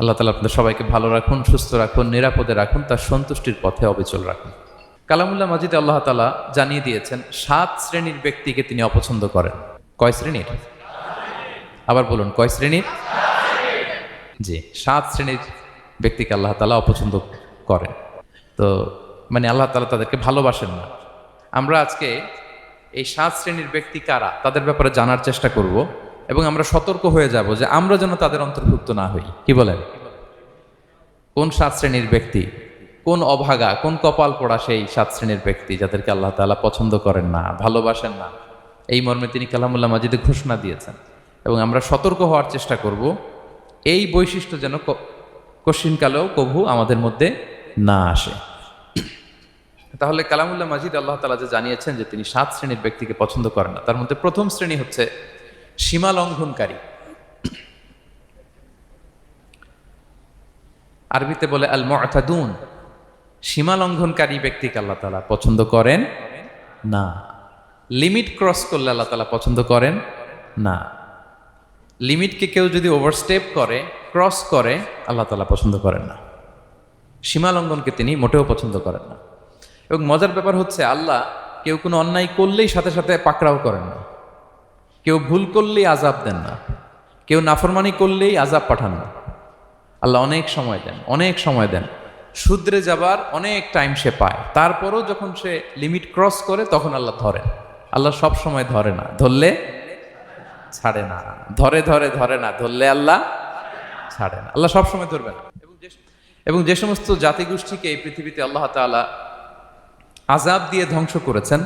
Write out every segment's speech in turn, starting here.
আল্লাহ তালা আপনাদের সবাইকে ভালো রাখুন, সুস্থ রাখুন, নিরাপদে রাখুন, তার সন্তুষ্টির পথে অবিচল রাখুন। কালামুল্লাহ মাজিদ আল্লাহ তালা জানিয়ে দিয়েছেন, সাত শ্রেণির ব্যক্তিকে তিনি অপছন্দ করেন। কয় শ্রেণির? আবার বলুন, কয় শ্রেণির? জি, সাত শ্রেণির ব্যক্তিকে আল্লাহ তালা অপছন্দ করেন। তো মানে আল্লাহ তালা তাদেরকে ভালোবাসেন না। আমরা আজকে এই সাত শ্রেণির ব্যক্তি কারা, তাদের ব্যাপারে জানার চেষ্টা করব। এবং আমরা সতর্ক হয়ে যাব যে আমরা যেন তাদের অন্তর্ভুক্ত না হই। কি বলেন? কোন সাত শ্রেণির ব্যক্তি, কোন অভাগা, কোন কপাল পড়া সেই সাত শ্রেণির ব্যক্তি যাদেরকে আল্লাহ তালা পছন্দ করেন না, ভালোবাসেন না? এই মর্মে তিনি কালামুল্লাহ মাজিদে ঘোষণা দিয়েছেন। এবং আমরা সতর্ক হওয়ার চেষ্টা করব, এই বৈশিষ্ট্য যেন কশিনকালেও কভু আমাদের মধ্যে না আসে। তাহলে কালামুল্লাহ মাজিদ আল্লাহ তালা যে জানিয়েছেন যে তিনি সাত শ্রেণির ব্যক্তিকে পছন্দ করেন না, তার মধ্যে প্রথম শ্রেণি হচ্ছে সীমা লঙ্ঘনকারী। আরবিতে বলে আল মুআতাদুন সীমা লঙ্ঘনকারী ব্যক্তিকে আল্লাহ তালা পছন্দ করেন না। লিমিট ক্রস করলে আল্লাহ তালা পছন্দ করেন না। লিমিটকে কেউ যদি ওভারস্টেপ করে, ক্রস করে, আল্লাহ তালা পছন্দ করেন না। সীমা লঙ্ঘনকে তিনি মোটেও পছন্দ করেন না। এবং মজার ব্যাপার হচ্ছে, আল্লাহ কেউ কোনো অন্যায় করলেই সাথে সাথে পাকড়াও করেন না। কেউ ভুল করলেই আজাব দেন না। কেউ নাফরমানি করলেই আজাব পাঠান না। আল্লাহ অনেক সময় দেন, অনেক সময় দেন। শুদ্রে যাবার অনেক টাইম সে পায়। তারপরও যখন সে লিমিট ক্রস করে, তখন আল্লাহ ধরেন আল্লাহ সব সময় ধরে না। ধরলে ছাড়ে না। ধরে ধরে ধরে না। ধরলে আল্লাহ ছাড়ে না। আল্লাহ সব সময় ধরবে না। এবং যে এবং যে সমস্ত জাতিগোষ্ঠীকে এই পৃথিবীতে আল্লাহ তাআলা আজাব দিয়ে ধ্বংস করেছেন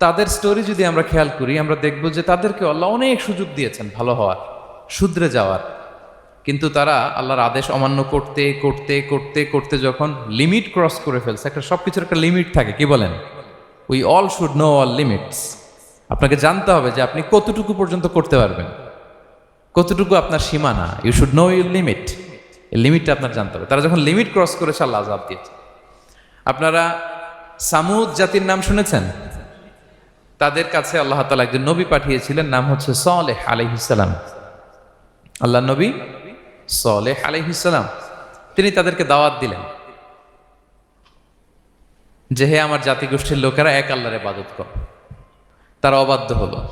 তাদের স্টোরি যদি আমরা খেয়াল করি, আমরা দেখব যে তাদেরকে আল্লাহ অনেক সুযোগ দিয়েছেন ভালো হওয়ার, শুধরে যাওয়ার। কিন্তু তারা আল্লাহর আদেশ অমান্য করতে করতে করতে করতে যখন লিমিট ক্রস করে ফেলছে, একটা সব কিছুর একটা লিমিট থাকে, কি বলেন? We all should know all limits আপনাকে জানতে হবে যে আপনি কতটুকু পর্যন্ত করতে পারবেন। কতটুকু আপনার সীমানা? You should know your limit এই লিমিটটা আপনার জানতে হবে। তারা যখন লিমিট ক্রস করেছে, আল্লাহ আজাব দিয়েছে। আপনারা সামুদ জাতির নাম শুনেছেন? তাদের কাছে আল্লাহ তালা একজন নবী পাঠিয়েছিলেন, নাম হচ্ছে সলেহ আলহিসাল্লাম আল্লাহ নবী সলেহ আলহিসাল্লাম তিনি তাদেরকে দাওয়াত দিলেন যে, হে আমার জাতিগোষ্ঠীর লোকেরা, এক আল্লাহরে বাদত কর। তারা অবাধ্য হলো।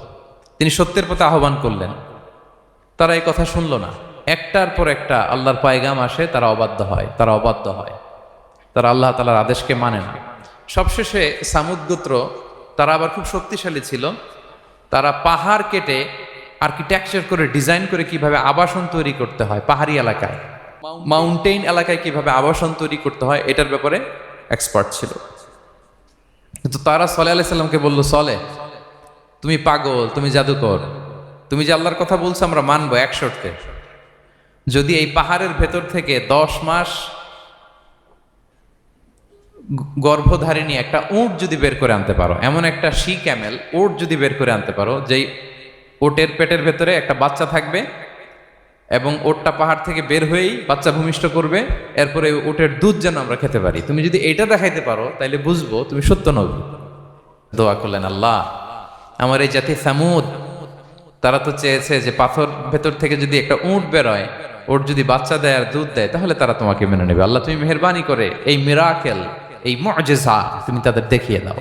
তিনি সত্যের পথে আহ্বান করলেন। তারা এই কথা শুনলো না। একটার পর একটা আল্লাহর পায়গাম আসে, তারা অবাধ্য হয়, তারা অবাধ্য হয়। তারা আল্লাহ তালার আদেশকে মানে না। সবশেষে সামুদ্গোত্র তারা আবার খুব শক্তিশালী ছিল। তারা পাহাড় কেটে আর্কিটেকচার করে ডিজাইন করে কীভাবে আবাসন তৈরি করতে হয় পাহাড়ি এলাকায়। মাউন্টেন এলাকায় কীভাবে আবাসন তৈরি করতে হয় এটার ব্যাপারে এক্সপার্ট ছিল। কিন্তু তারা সলে আলাইসাল্লামকে সাল্লামকে বলল সলে তুমি পাগল তুমি জাদুকর। তুমি যে আল্লাহর কথা বলছো আমরা মানবো এক শর্তে। যদি এই পাহাড়ের ভেতর থেকে দশ মাস গর্ভধারিণী একটা উট যদি বের করে আনতে পারো, এমন একটা শি ক্যামেল ওট যদি বের করে আনতে পারো, যেই ওটের পেটের ভেতরে একটা বাচ্চা থাকবে এবং ওটটা পাহাড় থেকে বের হয়েই বাচ্চা ভূমিষ্ঠ করবে, এরপরে ওটের দুধ যেন আমরা খেতে পারি। তুমি যদি এটা দেখাইতে পারো, তাইলে বুঝব তুমি সত্য নবী দোয়া করলেন আল্লাহ। আমার এই জাতি সামুদ, তারা তো চেয়েছে যে পাথর ভেতর থেকে যদি একটা উঁট বেরোয় ওর যদি বাচ্চা দেয় আর দুধ দেয়, তাহলে তারা তোমাকে মেনে নেবে। আল্লাহ তুমি মেহরবানি করে এই মিরাকেল এই মজেজা তুমি তাদের দেখিয়ে দাও।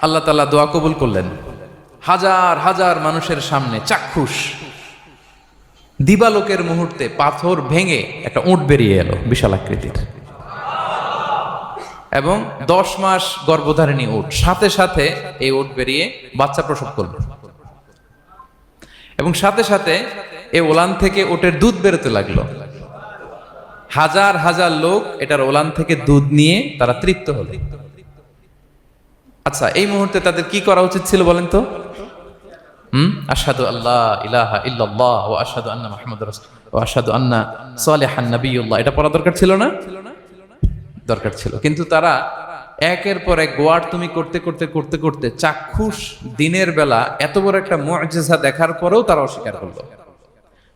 আল্লাহ তাআলা দোয়া কবুল করলেন। হাজার হাজার মানুষের সামনে চাক্ষুষ। দিবালোকের মুহূর্তে পাথর ভেঙে একটা উঁট বেরিয়ে এলো বিশাল আকৃতির। এবং দশ মাস গর্ভধারিণী উট, সাথে সাথে এই উট বেরিয়ে বাচ্চা প্রসব করল। এবং সাথে সাথে এই ওলান থেকে ওটের দুধ বেরোতে লাগল। হাজার হাজার লোক এটার ওলান থেকে দুধ নিয়ে তারা তৃপ্ত হলো। আচ্ছা এই মুহূর্তে তাদের কি করা উচিত ছিল বলেন তো? হুম? আল্লাহ ইলাহা ও এটা পড়া দরকার ছিল না? দরকার ছিল। কিন্তু তারা একের গোয়ার তুমি করতে করতে করতে করতে চাক্ষুষ দিনের বেলা এত বড় একটা দেখার পরেও তারা অস্বীকার করল।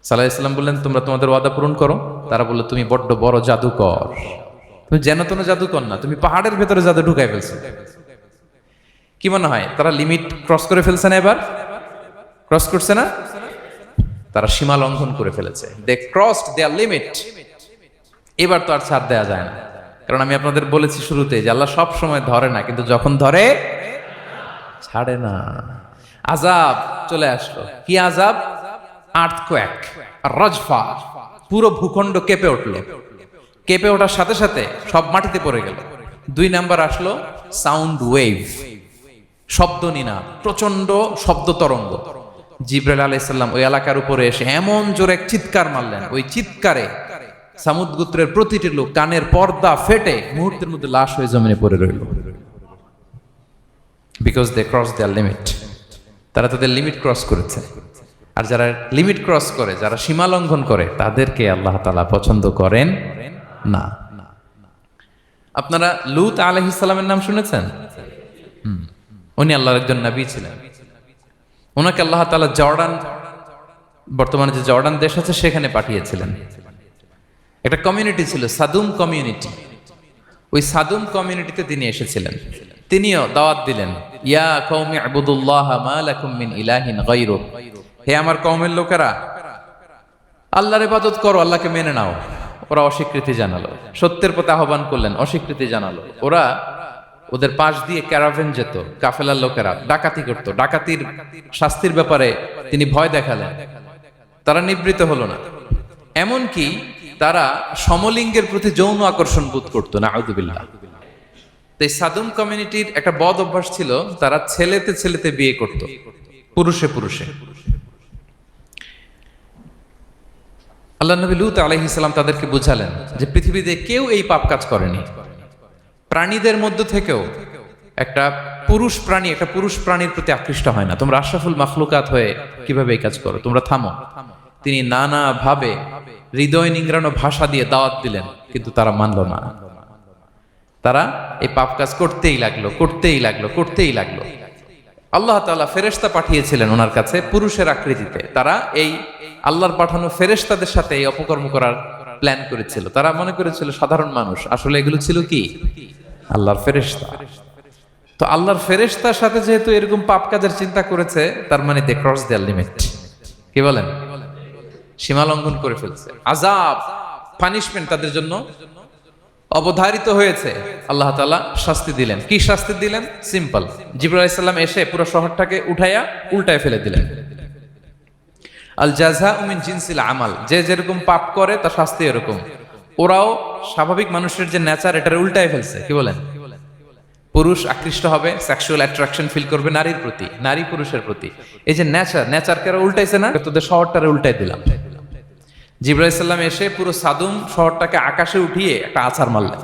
সাল্লাহ ইসলাম বললেন, তোমরা তোমাদের ওয়াদা পূরণ করো। তারা বলল, তুমি বড্ড বড় জাদুকর। তুমি যেন তেন জাদুকর না, তুমি পাহাড়ের ভেতরে জাদু ঢুকাই ফেলছো। কি মনে হয়, তারা লিমিট ক্রস করে ফেলছে না এবার? ক্রস করছে না? তারা সীমা লঙ্ঘন করে ফেলেছে। দে ক্রসড দেয়ার লিমিট এবার তো আর ছাড় দেওয়া যায় না। কারণ আমি আপনাদের বলেছি শুরুতে যে আল্লাহ সব সময় ধরে না, কিন্তু যখন ধরে, ছাড়ে না। আজাব চলে আসলো। কি আজাব আর্থকোয়াক রজফা পুরো ভূখণ্ড কেঁপে উঠল। কেঁপে ওঠার সাথে সাথে সব মাটিতে পড়ে গেল। দুই নাম্বার আসলো সাউন্ড ওয়েভ শব্দ নিনা প্রচণ্ড শব্দ তরঙ্গ। জিব্রাইল আলাইসাল্লাম ওই এলাকার উপরে এসে এমন জোরে এক চিৎকার মারলেন। ওই চিৎকারে সামুদ গোত্রের প্রতিটি লোক কানের পর্দা ফেটে মুহূর্তের মধ্যে লাশ হয়ে জমিনে পড়ে রইল। Because they cross their limit তারা তাদের লিমিট ক্রস করেছে। আর যারা লিমিট ক্রস করে, যারা সীমা লঙ্ঘন করে, তাদেরকে আল্লাহ তালা পছন্দ করেন না। আপনারা লুত আলহিসাল্লামের নাম শুনেছেন? উনি আল্লাহর একজন নবী ছিলেন। ওনাকে আল্লাহ তালা জর্ডান, বর্তমানে যে জর্ডান দেশ আছে, সেখানে পাঠিয়েছিলেন। একটা কমিউনিটি ছিল, সাদুম কমিউনিটি ওই সাদুম কমিউনিটিতে তিনি এসেছিলেন। তিনিও দাওয়াত দিলেন, ইয়া কওমি আবুদুল্লাহ মা লাকুম মিন ইলাহিন গায়রু হে আমার কওমের লোকেরা, আল্লাহর ইবাদত করো, আল্লাহকে মেনে নাও। ওরা অস্বীকৃতি জানালো। সত্যের প্রতি আহ্বান করলেন, অস্বীকৃতি জানালো। ওরা ওদের পাশ দিয়ে ক্যারাভেন যেত, কাফেলার লোকেরা, ডাকাতি করত। ডাকাতির শাস্তির ব্যাপারে তিনি ভয় দেখালেন। তারা নিবৃত হলো না। এমনকি তারা সমলিঙ্গের প্রতি যৌন আকর্ষণ বোধ করতো না আউদুবিল্লাহ তাই সাদুম কমিউনিটির একটা বদ অভ্যাস ছিল, তারা ছেলেতে ছেলেতে বিয়ে করত, পুরুষে পুরুষে। আল্লাহ নবী লুত আলহি ইসলাম তাদেরকে বুঝালেন যে পৃথিবীতে কেউ এই পাপ কাজ করেনি। প্রাণীদের মধ্য থেকেও একটা পুরুষ প্রাণী, একটা পুরুষ প্রাণীর প্রতি আকৃষ্ট হয় না। তোমরা আশরাফুল মাখলুকাত হয়ে কীভাবে এই কাজ করো? তোমরা থামো। তিনি নানা ভাবে হৃদয় নিংড়ানো ভাষা দিয়ে দাওয়াত দিলেন, কিন্তু তারা মানল না। তারা এই পাপ কাজ করতেই লাগল করতেই লাগল করতেই লাগল। আল্লাহ তাআলা ফেরেশতা পাঠিয়েছিলেন ওনার কাছে পুরুষের আকৃতিতে। তারা এই আল্লাহর পাঠানো ফেরেশতাদের সাথে এই অপকর্ম করার প্ল্যান করেছিল। তারা মনে করেছিল সাধারণ মানুষ। আসলে এগুলো ছিল কি? আল্লাহর ফেরেশতা। তো আল্লাহর ফেরেশতার সাথে যেহেতু এরকম পাপ কাজের চিন্তা করেছে, তার মানে দে ক্রস দেয়ার লিমিট কি বলেন? সীমা লঙ্ঘন করে ফেলছে। আজাব পানিশমেন্ট তাদের জন্য অবধারিত হয়েছে। আল্লাহ তালা শাস্তি দিলেন। কি শাস্তি দিলেন? সিম্পল ইসলাম এসে পুরো শহরটাকে উঠাইয়া উল্টায় ফেলে দিলেন। আল জাজা উমিন জিনসিল আমাল। যে যেরকম পাপ করে, তার শাস্তি এরকম। ওরাও স্বাভাবিক মানুষের যে নেচার, এটার উল্টায় ফেলছে। কি বলেন? পুরুষ আকৃষ্ট হবে সেক্সুয়াল অ্যাট্রাকশন ফিল করবে নারীর প্রতি, নারী পুরুষের প্রতি। এই যে নেচার, নেচারকে উল্টাইছে না, তোদের শহরটারে উল্টাই দিলাম। জিব্রাহ ইসলাম এসে পুরো সাদুম শহরটাকে আকাশে উঠিয়ে একটা আছাড় মারলেন।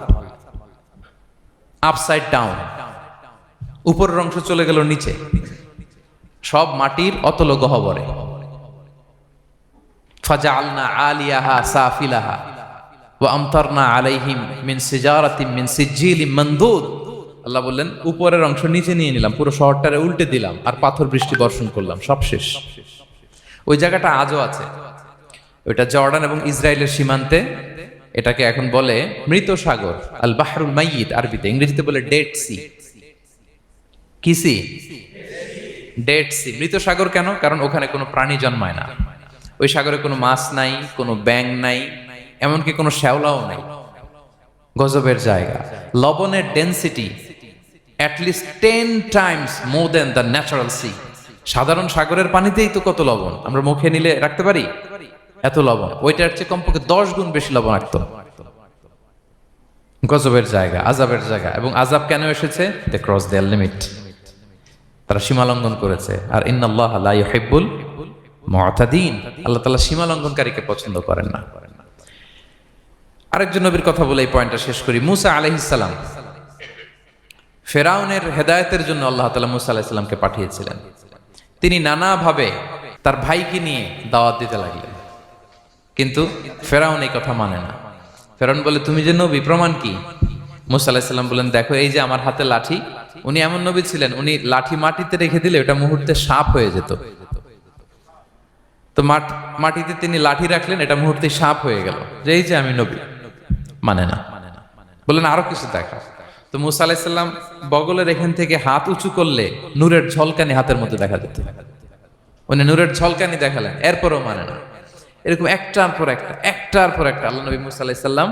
আপসাইড ডাউন উপরের অংশ চলে গেল নিচে। সব মাটির অতল গহবরে ফাজালনা আলিয়াহা সাফিলাহা আমতারনা আলাইহিম মিন সিজারাতিম মিন মানদুদ। আল্লাহ বললেন, উপরের অংশ নিচে নিয়ে নিলাম, পুরো শহরটারে উল্টে দিলাম আর পাথর বৃষ্টি বর্ষণ করলাম, সব শেষ। ওই জায়গাটা আজও আছে। ওইটা জর্ডান এবং ইসরায়েলের সীমান্তে, এটাকে এখন বলে মৃত সাগর, আল বাহরুল মাইয়িত আরবিতে, ইংরেজিতে বলে ডেড সি। কি সি? Dead Sea. মৃত সাগর কেন? কারণ ওখানে কোনো প্রাণী জন্মায় না। ওই সাগরে কোনো মাছ নাই, কোনো ব্যাং নাই, এমনকি কোনো শ্যাওলাও নাই। গজবের জায়গা। লবণের density at least ten times more then the natural sea সাধারণ সাগরের পানিতেই তো কত লবণ? আমরা মুখে নিলে রাখতে পারি? এত লবণ। ওইটার চেয়ে কমপক্ষে দশ গুণ বেশি লবণাক্ত গজবের জায়গা আজাবের জায়গা। এবং আজাব কেন এসেছে? দে ক্রস দেয়ার লিমিট তারা সীমা লঙ্ঘন করেছে। আর ইন্নাল্লাহ লা ইউহিব্বুল মুতাদিন আল্লাহ তাআলা সীমা লঙ্ঘনকারীকে পছন্দ করেন না। আরেকজন নবীর কথা বলে এই পয়েন্টটা শেষ করি। মুসা আলাইহিস সালাম। ফেরাউনের হেদায়েতের জন্য আল্লাহ তাআলা মুসা আলাইহিস সালামকে পাঠিয়েছিলেন। তিনি নানাভাবে তার ভাইকে নিয়ে দাওয়াত দিতে লাগলেন। কিন্তু ফেরাউন এই কথা মানে না। ফেরাউন বলে, তুমি যে নবী, প্রমাণ কি? মুসা বলেন দেখো, এই যে আমার হাতে লাঠি, উনি এমন নবী ছিলেন, উনি লাঠি মাটিতে রেখে দিলে ওটা মুহূর্তে সাপ হয়ে যেত। তো মাটিতে তিনি লাঠি রাখলেন, এটা মুহূর্তে সাপ হয়ে গেল। যে এই যে আমি নবী মানে না। বললেন, আরও কিছু দেখা। তো মুসা বগলের এখান থেকে হাত উঁচু করলে নূরের ঝলকানি হাতের মধ্যে দেখা যেত। উনি নূরের ঝলকানি দেখালেন, এরপরও মানে না। এরকম একটার পর একটা, একটার পর একটা আল্লাহ নবী মুসা আলাইসাল্লাম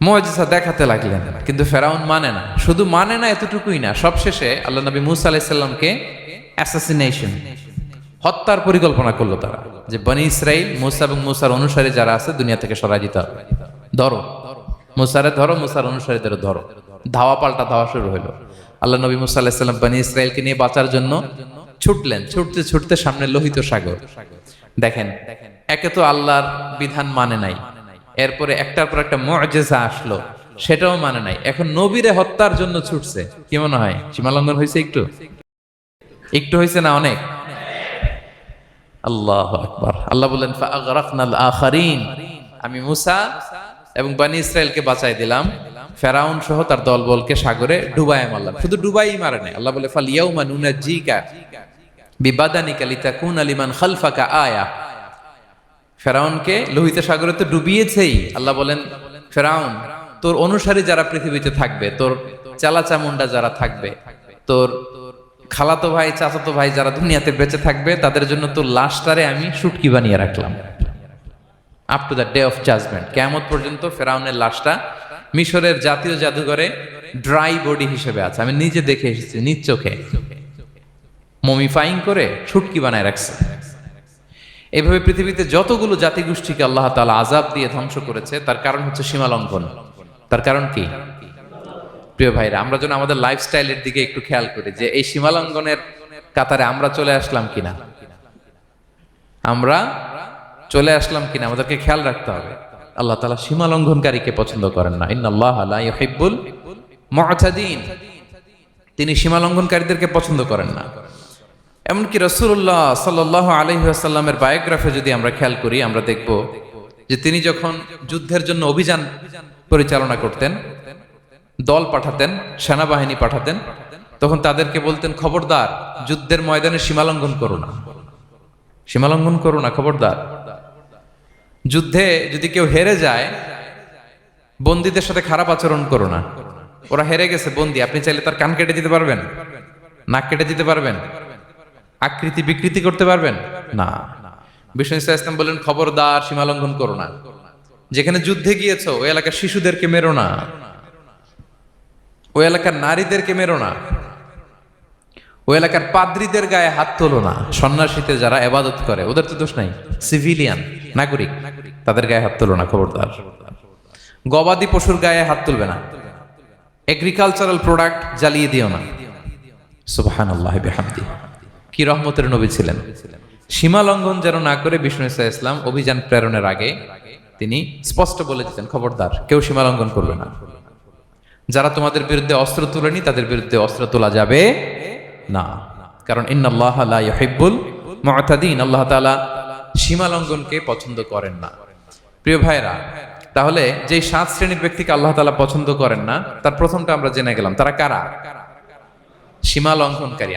মজিসা দেখাতে লাগলেন। কিন্তু ফেরাউন মানে না, শুধু মানে না, এতটুকুই না, সবশেষে আল্লাহ নবী মুসা আলাইসাল্লামকে অ্যাসাসিনেশন হত্যার পরিকল্পনা করল তারা, যে বনি ইসরাইল, মুসা এবং মুসার অনুসারী যারা আছে, দুনিয়া থেকে সরাই দিতে হবে। ধরো, মুসারে ধরো, মুসার অনুসারীদের ধরো। ধাওয়া পাল্টা ধাওয়া শুরু হলো আল্লাহ নবী মুসা আলাহিসাল্লাম বনি ইসরায়েলকে নিয়ে বাঁচার জন্য ছুটলেন, ছুটতে ছুটতে সামনে লোহিত সাগর। দেখেন, একে তো আল্লাহর বিধান মানে নাই। এরপরে একটার পর একটা মজেজা আসলো, সেটাও মানে নাই। এখন নবীরে হত্যার জন্য ছুটছে, কি মনে হয়? সীমালঙ্ঘন হয়েছে একটু? একটু হয়েছে না অনেক? আল্লাহ আকবার। আল্লাহ বললেন আমি মুসা এবং বানি ইসরায়েলকে বাঁচাই দিলাম। ফেরাউন সহ তার দলবলকে সাগরে ডুবাই মারলাম। শুধু ডুবাই মারে নাই। আল্লাহ বলে, ফাল ইয়াউমা নুনাজ্জিকা বিবাদানিকা লিতাকুনা লিমান খালফাকা আয়া। ফেরাউনকে লোহিত সাগরে তো ডুবিয়েছেই। আল্লাহ বলেন, ফেরাউন, তোর অনুসারী যারা পৃথিবীতে থাকবে, তোর চালা চামুন্ডা যারা থাকবে, তোর খালাতো ভাই, চাচাতো ভাই যারা দুনিয়াতে বেঁচে থাকবে, তাদের জন্য তোর লাশটারে আমি সুটকি বানিয়ে রাখলাম। Up to the day of judgement কেমন পর্যন্ত ফেরাউনের লাশটা মিশরের জাতীয় জাদুঘরে ড্রাই বডি হিসেবে আছে। আমি নিজে দেখে এসেছি, নিজ চোখে। মমিফাইং করে ছুটকি বানায় রাখছে। এভাবে পৃথিবীতে যতগুলো জাতিগোষ্ঠীকে আল্লাহ তাআলা আজাব দিয়ে ধ্বংস করেছে, তার কারণ হচ্ছে সীমা লঙ্ঘন তার কারণ কি? প্রিয় ভাইরা, আমরা যেন আমাদের লাইফস্টাইলের দিকে একটু খেয়াল করি যে এই সীমা লঙ্ঘনের কাতারে আমরা চলে আসলাম কিনা? আমরা চলে আসলাম কিনা? আমাদেরকে খেয়াল রাখতে হবে। আল্লাহ তালা সীমা লঙ্ঘনকারীকে পছন্দ করেন না। ইন্নাল্লাহ লা ইউহিব্বুল তিনি সীমা লঙ্ঘনকারীদেরকে পছন্দ করেন না। এমনকি রসুল্লাহ সাল্লাহ আলহিহাসাল্লামের বায়োগ্রাফে যদি আমরা খেয়াল করি, আমরা দেখব যে তিনি যখন যুদ্ধের জন্য অভিযান পরিচালনা করতেন, দল পাঠাতেন, সেনাবাহিনী পাঠাতেন, তখন তাদেরকে বলতেন, খবরদার, যুদ্ধের ময়দানে সীমালঙ্ঘন করো না। সীমালঙ্ঘন করো না, খবরদার। যুদ্ধে যদি কেউ হেরে যায়, বন্দীদের সাথে খারাপ আচরণ করো না। ওরা হেরে গেছে, বন্দি। আপনি চাইলে তার কান কেটে দিতে পারবেন, নাক কেটে দিতে পারবেন। আকৃতি বিকৃতি করতে পারবেন? না। বিষ্ণু ইসা ইসলাম বললেন খবরদার সীমালঙ্ঘন করো না। যেখানে যুদ্ধে গিয়েছো ওই এলাকার শিশুদেরকে মেরো না। ওই এলাকার নারীদেরকে মেরো না। ওই এলাকার পাদ্রীদের গায়ে হাত তোলো না। সন্ন্যাসীতে যারা এবাদত করে ওদের তো দোষ নাই। সিভিলিয়ান নাগরিক তাদের গায়ে হাত তোলো না খবরদার। গবাদি পশুর গায়ে হাত তুলবে না। এগ্রিকালচারাল প্রোডাক্ট জ্বালিয়ে দিও না। সুবাহান আল্লাহ বেহামদি। কি রহমতের নবী ছিলেন? সীমা লঙ্ঘন যেন না করে বিষ্ণু ইসা ইসলাম অভিযান প্রেরণের আগে তিনি স্পষ্ট বলে দিতেন, খবরদার, কেউ সীমা লঙ্ঘন করবে না। যারা তোমাদের বিরুদ্ধে অস্ত্র তুলেনি, তাদের বিরুদ্ধে অস্ত্র তোলা যাবে না। কারণ ইউহিব্বুল আল্লাহ তাআলা সীমা লঙ্ঘনকে পছন্দ করেন না। প্রিয় ভাইরা তাহলে যে সাত শ্রেণির ব্যক্তিকে আল্লাহ তাআলা পছন্দ করেন না, তার প্রথমটা আমরা জেনে গেলাম, তারা কারা? সীমা লঙ্ঘনকারী।